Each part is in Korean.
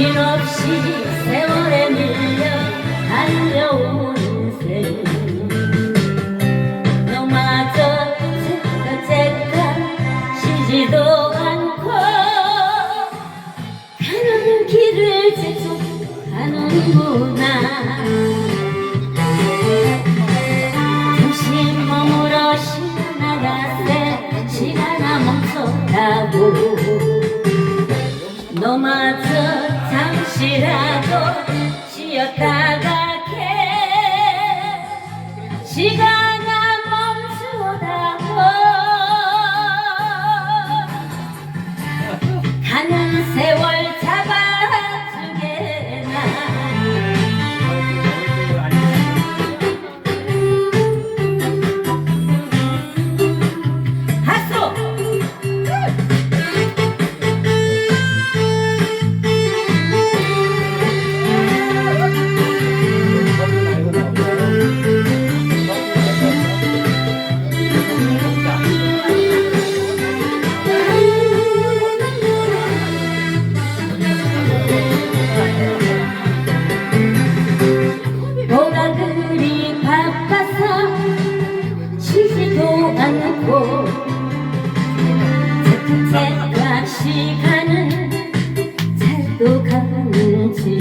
정신없이 세월에 밀려 달려온 인생 너마저 째깍째깍 쉬지도 않고 가는 길을 계속 가는구나 너마저 잠시라도 쉬었다 가 게 시간 않고 제깍제깍 시간은 잘도 가는지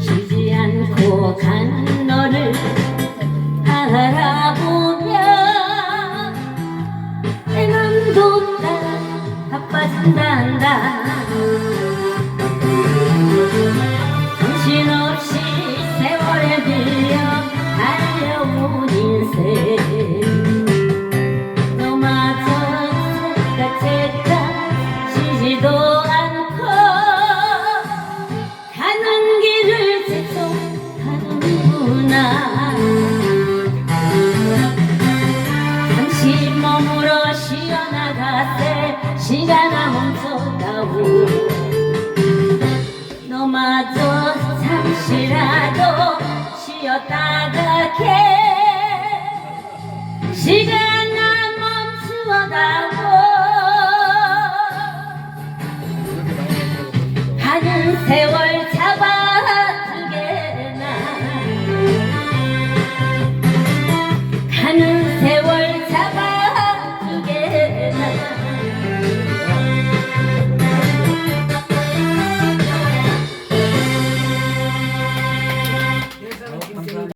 쉬지 않고 가는 너를 알아보며 내 맘도 따라 바빠진단다 시간아 멈춰다오. 너마저 잠시라도 쉬었다가 게. 시간아 멈추어다오. 가는 세월